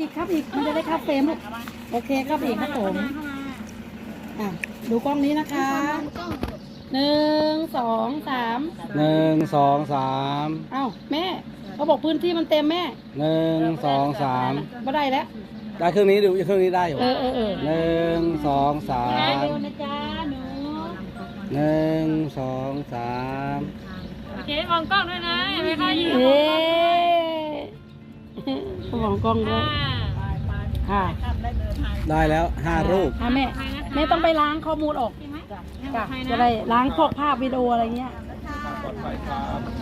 อีกครับอีกมันจะได้เข้าเฟรมลูกโอเคครับอีกครับผมอะดูกล้องนี้นะคะหนึ่งสองสามหนึ่งสองสามเอ้าแม่เขาบอกพื้นที่มันเต็มแม่หนึ่งสองสามก็ได้แล้วได้เครื่องนี้ดูเครื่องนี้ได้อยู่เออเออเออหนึ่งสองสามเร็วนะจ๊ะหนูหนึ่งสองสามโอเคมองกล้องด้วยนะเห็นไหมคะยืนเอ๊เขาบอกกล้องด้วยอ่าค่ะได้แล้วห้ารูปอะแม่แม่ต้องไปล้างข้อมูลออกจ้ะจะได้ล้างพวกภาพวิดีโออะไรเงี้ย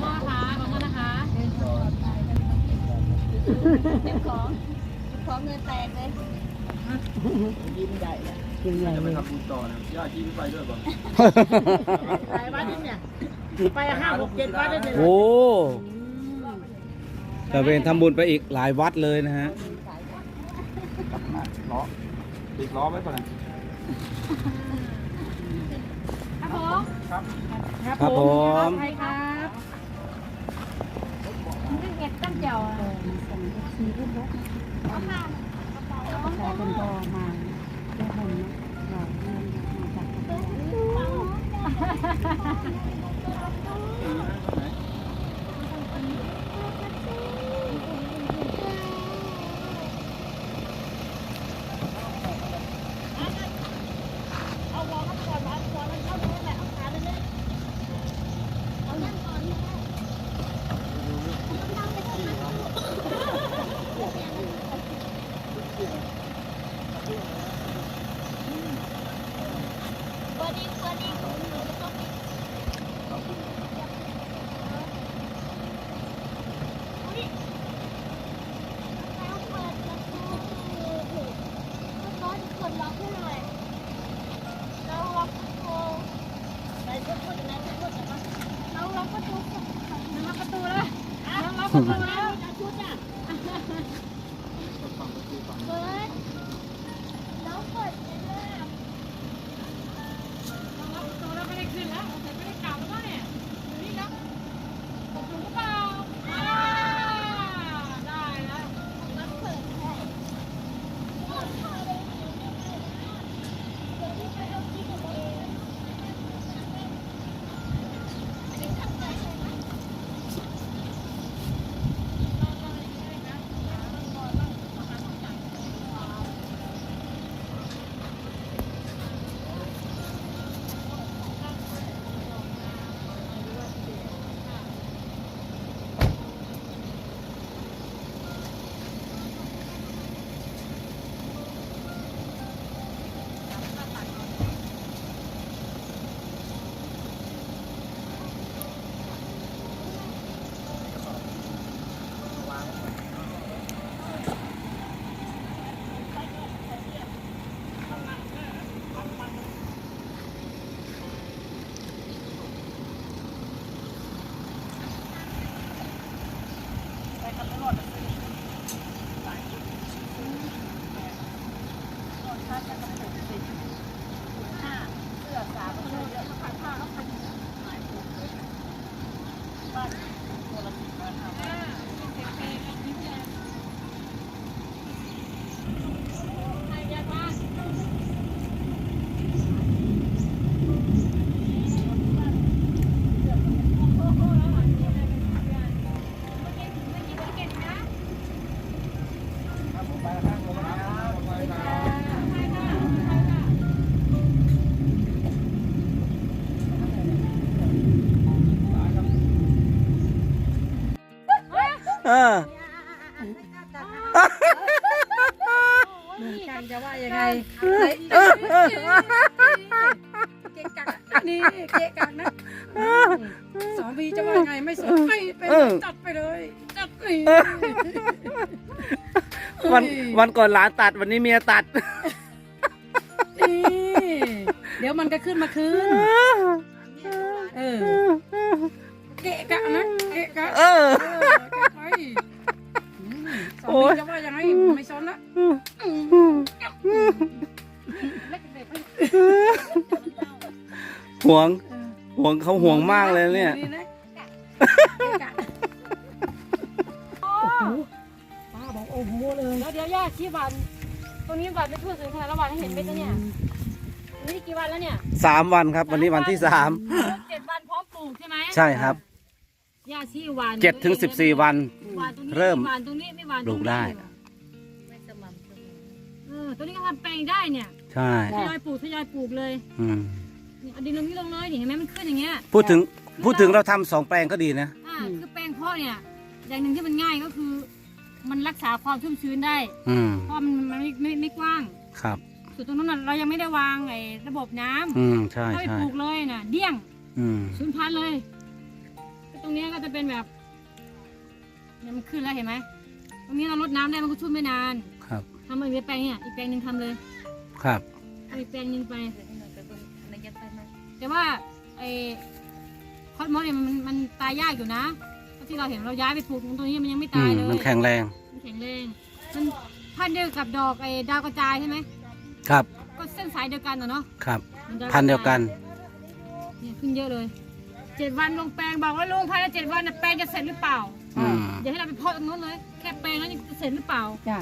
พ่อคะขอบคุณนะคะยิ้มใหญ่เลยไปห้าหกเจ็ดวัดได้เลยโอ้ แต่เป็นทำบุญไปอีกหลายวัดเลยนะฮะล้อติดล้อไว้ก่อนนะครับผมครับผมใครครับนี่เก็บตั้งเจียวเออมาส่ง ทีรุ่นรถนะคะประชาชนก็มาเรียกผมนะเราเงินมาจากประเทศประตูแล้วน้องล็อกประตูแล้ว เออหนุ่มช่างจะว่ายังไงเกะกะนี่เกะกะนะสองวีจะว่ายังไงไม่สนไม่เป็นจัดไปเลยจัดไปวันวันก่อนหลานตัดวันนี้เมียตัดนี่เดี๋ยวมันก็ขึ้นมาคืนเออเกะกะนะเกะกะเออ เออเก็บไว้อืมสาโอ๊มียจะว่ายังไงไม่สนละเล็กเด็กไม่ห่วงห่วงเขาห่วงมากเลยเนี่ยดูะเกะกะโอ้โหป้าบอกโอ้โอ้โหเลยแล้วเดี๋ยวย่าชี้วันตรงนี้วันไม่ทั่วถึงขนาดละวันให้เห็นไหมจ๊ะเนี่ยนี่กี่วันแล้วเนี่ยสามวันครับ วันนี้วันที่สามเจ็ดวันพร้อมปลูกใช่ไหมใช่ครับ ย่าชี้วันเจ็ดถึงสิบสี่วัน หวานตรงนี้เริ่ม หวานตรงนี้ไม่หวานตปลูรงกนี้ได้เออตัวนี้ก็ทำแปลงได้เนี่ยใช่ทยอยปลูกทยอยปลูกเลยอืมนี่เอาดินลงนี้ลงเลยนี่เห็นไหมมันขึ้นอย่างเงี้ยพูดถึงพูดถึงเราทำสองแปลงก็ดีนะ อ่าคือแปลงเพาะเนี่ยอย่างหนึ่งที่มันง่ายก็คือ มันรักษาความชุ่มชื้นได้ อืมเพราะมันมันไม่ไม่ไม่กว้างครับ ส่วนตรงนั้นนะเรายังไม่ได้วางไอ้ระบบน้ำอืมใช่ถ้าไปใช่ปลูกเลยน่ะเดี้ยงอืม สูญพันธุ์เลยก็ต รงเนี้ยก็จะเป็นแบบเนี่ยมันขึ้นแล้วเห็นไหมตรงนี้เราลดน้ำได้มันก็ชุ่มไม่นานครับ ทำมาอีกแปลงเนี่ยอีกแปลงหนึ่งทำเลยครับ เอาอีกแปลงหนึ่งไป แต่ว่าไอ้คอสมอสเนี่ยมันมันตายยากอยู่นะที่เราเห็นเราย้ายไปปลูกตรงนี้มันยังไม่อืตายม เลยมันแข็งแรง มันแข็งแรงมันพันธุ์เดียวกับดอกไอ้ดาวกระจายใช่ไหมครับ ก็เส้นสายเดียวกันอะเนาะครับมัดาวกระจาพันธุ์เดียวกัน เนี่ยขึ้นเยอะเลย เจ็ดวันลงแปลงบอกว่าลุงภายในเจ็ดวันน่ะแปลงจะเสร็จหรือเปล่า อืม อย่าให้เราไปเพาะตรงนู้นเลย แค่แปลงนั้นจะเสร็จหรือเปล่า จ้ะ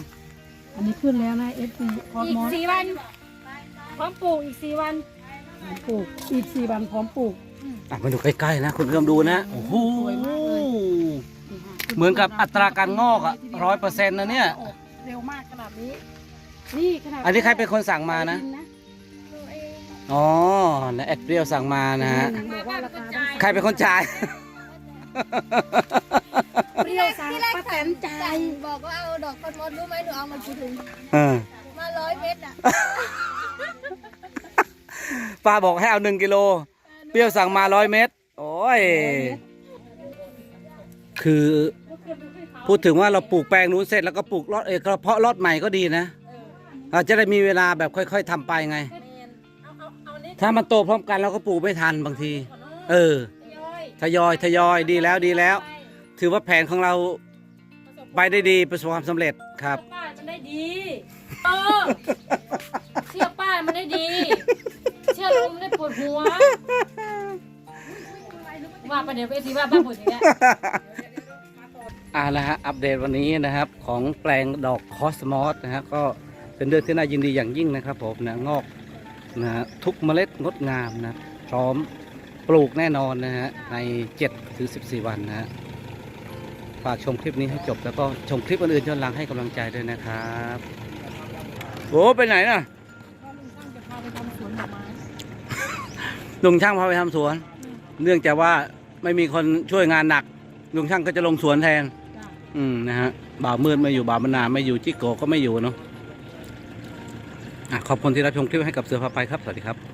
อันนี้ขึ้นแล้วนะเอฟซีคอสอีมกอสสี่วันพร้อมปลูกอีกสี่วัน ปลูกอีกสี่วันพร้อมปลูก อะมาดูใกล้ๆนะ คุณผู้ชมดูนะ โอ้โห สวยมากเลย เหมือนกับอัตราการงอกอะร้อยเปอร์เซ็นต์นะเนี่ย เร็วมากขนาดนี้ นี่ขนาดอันนี้ใครเป็นคนสั่งมานะดิอ๋อนะแอดเปรียวสั่งมานะฮะบอกว่ารา คาต้องใครเป็นคนจ่าย เปรี้ยวสั่งป้าแตนใจายบอกว่าเอาดอกคอนมดรู้ไหมหนูเอามากี่ถุงเออมาร้อยเม็ดอะป้าบอกให้เอาหนึ่งกิโล เปรี้ยวสั่งมาร้อยเม็ดโอ้ย คือ พูดถึงว่าเราปลูกแปลงนู้นเสร็จแล้วก็ปลูกรอดเออกระเพาะรอดใหม่ก็ดีนะเราจะได้มีเวลาแบบค่อย ๆทำไปไง ถ้ามันโตพร้อมกันเราก็ปลูกไม่ทันบางที เออ ทยอยทยอยดีแล้วดีแล้ว ถือว่าแผนของเราไปได้ดีประสบความสำเร็จครับ ป้ามันได้ดี เออ เชื่อป้ามันได้ดี เชื่อลุงมันได้ปวดหัว ว่าประเดี๋ยวไปสิว่าป้าปวดอย่างเงี้ยอ่านะฮะอัปเดตวันนี้นะครับ ของแปลงดอกคอสมอสนะฮะก็เป็นเรื่องที่น่ายินดีอย่างยิ่งนะครับผมนะงอกนะฮะทุกเมล็ดงดงามนะพร้อม ปลูกแน่นอนนะฮะใน7ถึง14 วันนะฮะฝากชมคลิปนี้ให้จบแล้วก็ชมคลิปอื่นๆย้อนหลังให้กำลังใจด้วยนะครับโอ้ไปไหนน่ะลุงช่างพาไปทำสวน เนื่องจากว่าไม่มีคนช่วยงานหนักลุงช่างก็จะลงสวนแทน อืมนะฮะบ่าวมืดไม่อยู่บ่าวมนาไม่อยู่จิโกก็ไม่อยู่เนาะอะขอบคุณที่รับชมคลิปให้กับเสือพาไปครับ สวัสดีครับ